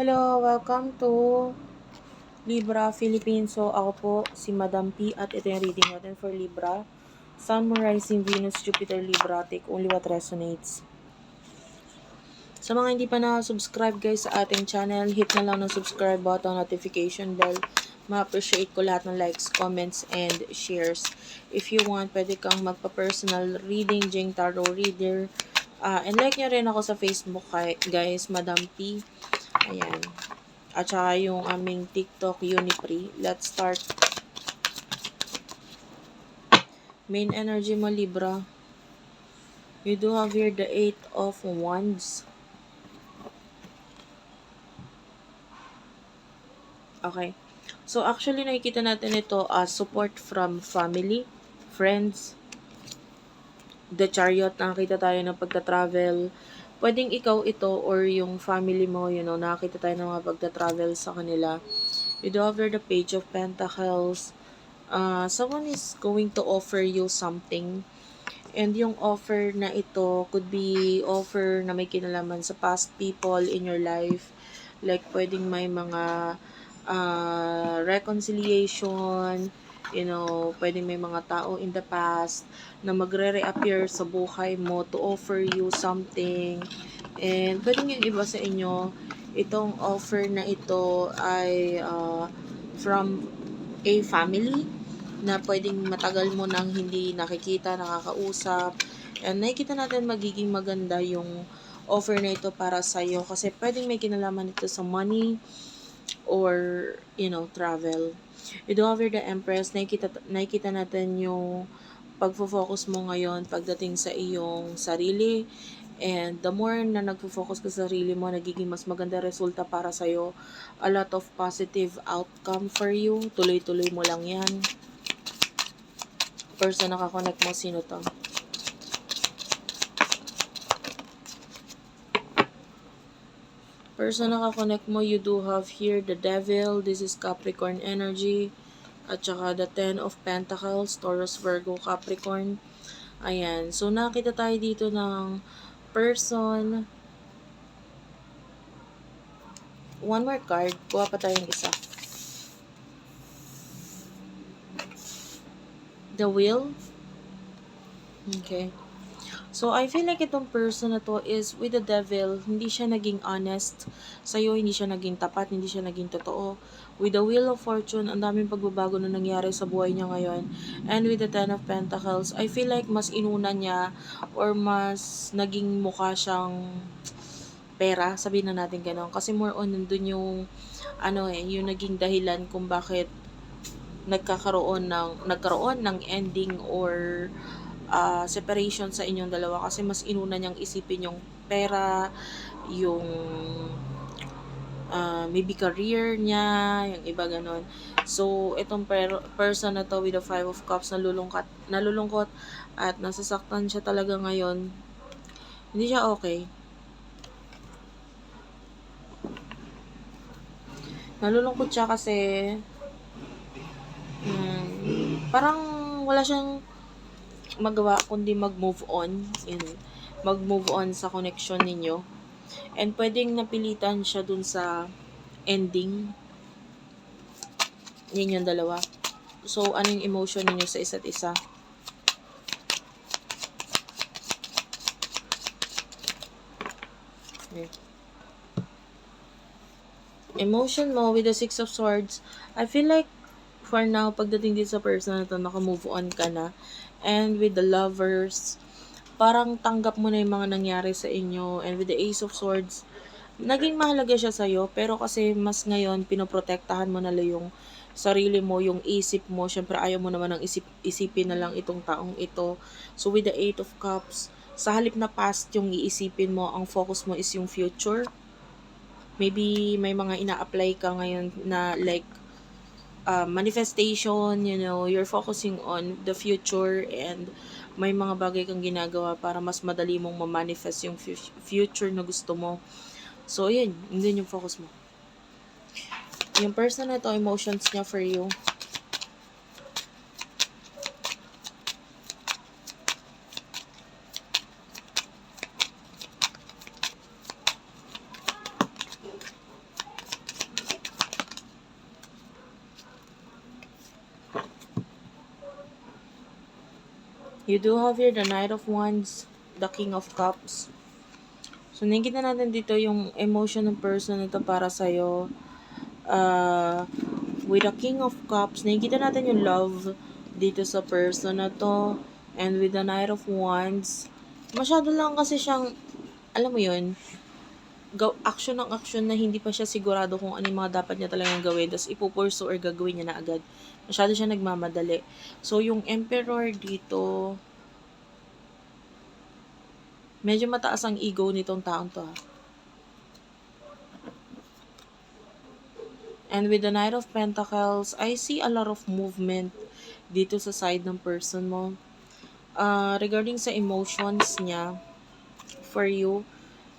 Hello, welcome to Libra Philippines. So, ako po si Madam P at ito yung reading natin for Libra. Sun, Rising, Venus, Jupiter, Libra. Take only what resonates. Sa mga hindi pa na-subscribe guys sa ating channel, hit na lang ng subscribe button, notification bell. Ma-appreciate ko lahat ng likes, comments, and shares. If you want, pwede kang magpa-personal reading, Jing Tarot Reader. Ah, and like nyo rin ako sa Facebook guys, Madam P. Ayan. At saka yung aming TikTok, Unipre. Let's start. Main energy mo, Libra. You do have here the Eight of Wands. Okay. So, actually, nakikita natin ito as support from family, friends, the chariot, nakakita tayo ng pagta-travel. Pwedeng ikaw ito or yung family mo, you know, nakakita tayo ng mga pagta-travel sa kanila. You do here the page of pentacles. Uh, someone is going to offer you something. And yung offer na ito could be offer na may kinalaman sa past people in your life. Like, pwedeng may mga uh, reconciliation, you know, pwedeng may mga tao in the past na magre-reappear sa buhay mo to offer you something. And pwedeng yung iba sa inyo, itong offer na ito ay uh, from a family na pwedeng matagal mo nang hindi nakikita, nakakausap. And nakikita natin magiging maganda yung offer na ito para sa iyo kasi pwedeng may kinalaman ito sa money or you know travel. You do here the Empress, nakikita, nakikita natin yung pagfo-focus mo ngayon pagdating sa iyong sarili. And the more na nagfo-focus ka sa sarili mo, nagiging mas maganda resulta para sa'yo. A lot of positive outcome for you. Tuloy-tuloy mo lang yan. Person nakakonect mo, sino to? Person nakakonect mo, you do have here the Devil, this is Capricorn energy, at saka the Ten of Pentacles, Taurus, Virgo, Capricorn. Ayan. So, nakita tayo dito ng person. One more card. Kuha pa tayong isa. The Will. Okay. So, I feel like itong person na to is with the devil, hindi siya naging honest sa'yo, hindi siya naging tapat, hindi siya naging totoo. With the wheel of fortune, ang daming pagbabago na nangyari sa buhay niya ngayon. And with the ten of pentacles, I feel like mas inuna niya or mas naging mukha siyang pera, sabihin na natin gano'n. Kasi more on, nandun yung, ano eh, yung naging dahilan kung bakit nagkakaroon ng, nagkaroon ng ending or uh, separation sa inyong dalawa kasi mas inuna niyang isipin yung pera, yung uh, maybe career niya, yung iba ganon. So, itong per- person na to with the Five of Cups, nalulungkot, nalulungkot at nasasaktan siya talaga ngayon. Hindi siya okay. Nalulungkot siya kasi hmm, parang wala siyang magawa kundi mag-move on. Yun, mag-move on sa connection ninyo. And pwedeng napilitan siya dun sa ending. Yan yung dalawa. So, ano yung emotion ninyo sa isa't isa? Okay. Emotion mo with the Six of Swords, I feel like for now, pagdating din sa person na to, naka-move on ka na. And with the lovers, parang tanggap mo na yung mga nangyari sa inyo. And with the Ace of Swords, naging mahalaga siya sa'yo, pero kasi mas ngayon, pinoprotektahan mo na lang yung sarili mo, yung isip mo. Siyempre, ayaw mo naman ang isip, isipin na lang itong taong ito. So, with the Eight of Cups, sa halip na past yung iisipin mo, ang focus mo is yung future. Maybe may mga ina-apply ka ngayon na like uh, manifestation, you know, you're focusing on the future and may mga bagay kang ginagawa para mas madali mong ma-manifest yung future na gusto mo. So, yun, yun yung focus mo. Yung person na to, emotions niya for you. You do have here the Knight of Wands, the King of Cups. So, nakikita natin dito yung emotion ng person nito para sa'yo. Uh, with the King of Cups, nakikita natin yung love dito sa person na to. And with the Knight of Wands, masyado lang kasi siyang, alam mo yun, action ng action na hindi pa siya sigurado kung ano yung mga dapat niya talagang gawin. Tapos ipupurso or gagawin niya na agad. Masyado siya nagmamadali. So, yung Emperor dito, medyo mataas ang ego nitong taong to ha. And with the Knight of Pentacles, I see a lot of movement dito sa side ng person mo. Uh, regarding sa emotions niya, for you,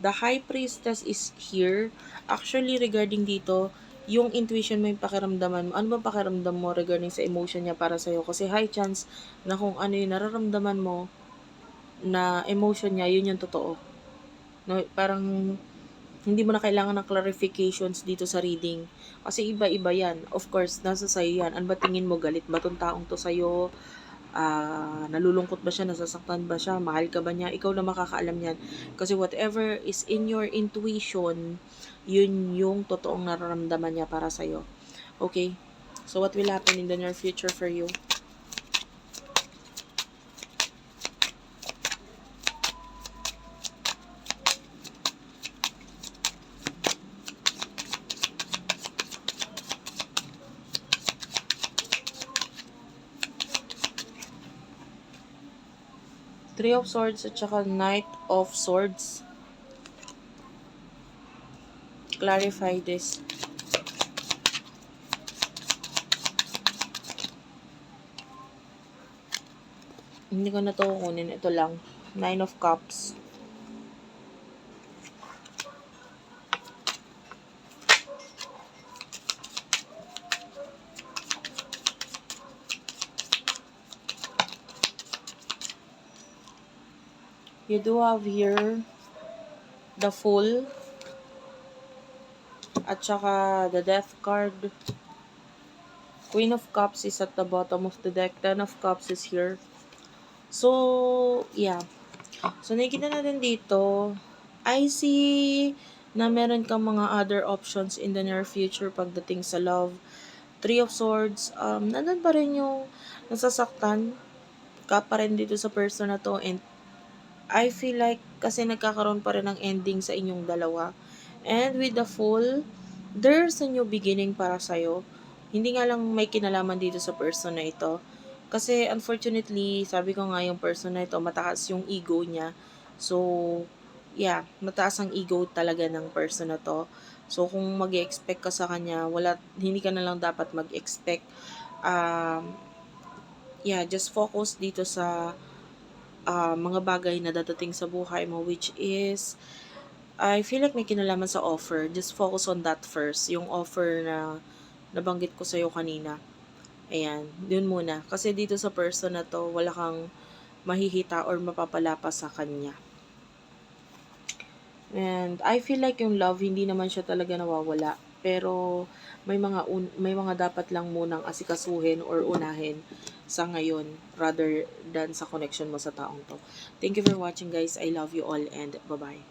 the High Priestess is here. Actually, regarding dito, yung intuition mo, yung pakiramdaman mo, ano ba pakiramdam mo regarding sa emotion niya para sa'yo? Kasi high chance na kung ano yung nararamdaman mo na emotion niya, yun yung totoo. No, parang hindi mo na kailangan ng clarifications dito sa reading. Kasi iba-iba yan. Of course, nasa sa'yo yan. Ano ba tingin mo? Galit ba tong taong to sa'yo? Ah, nalulungkot ba siya? Nasasaktan ba siya? Mahal ka ba niya? Ikaw na makakaalam yan. Kasi whatever is in your intuition, yun yung totoong nararamdaman niya para sa'yo. Okay? So, what will happen in the near future for you? Three of Swords at saka Knight of Swords. Clarify this. Hindi ko na to kunin. Ito lang. Nine of Cups. You do have here the Fool at saka the Death card. Queen of Cups is at the bottom of the deck. Ten of Cups is here. So, yeah. So, nakikita natin dito, I see na meron kang mga other options in the near future pagdating sa love. Three of Swords, um, nandun pa rin yung nasasaktan ka pa rin dito sa person na to and I feel like kasi nagkakaroon pa rin ng ending sa inyong dalawa. And with the Fool, there's a new beginning para sa'yo. Hindi nga lang may kinalaman dito sa person na ito. Kasi unfortunately, sabi ko nga yung person na ito, mataas yung ego niya. So, yeah, mataas ang ego talaga ng person na to. So, kung mag expect ka sa kanya, wala, hindi ka na lang dapat mag-expect. Um, yeah, just focus dito sa uh, mga bagay na dadating sa buhay mo, which is, I feel like may kinalaman sa offer. Just focus on that first. Yung offer na nabanggit ko sa'yo kanina. Ayan, dun muna. Kasi dito sa person na to, wala kang mahihita or mapapalapa sa kanya. And I feel like yung love, hindi naman siya talaga nawawala. Pero may mga un, may mga dapat lang munang asikasuhin or unahin sa ngayon rather than sa connection mo sa taong to. Thank you for watching guys. I love you all and bye-bye.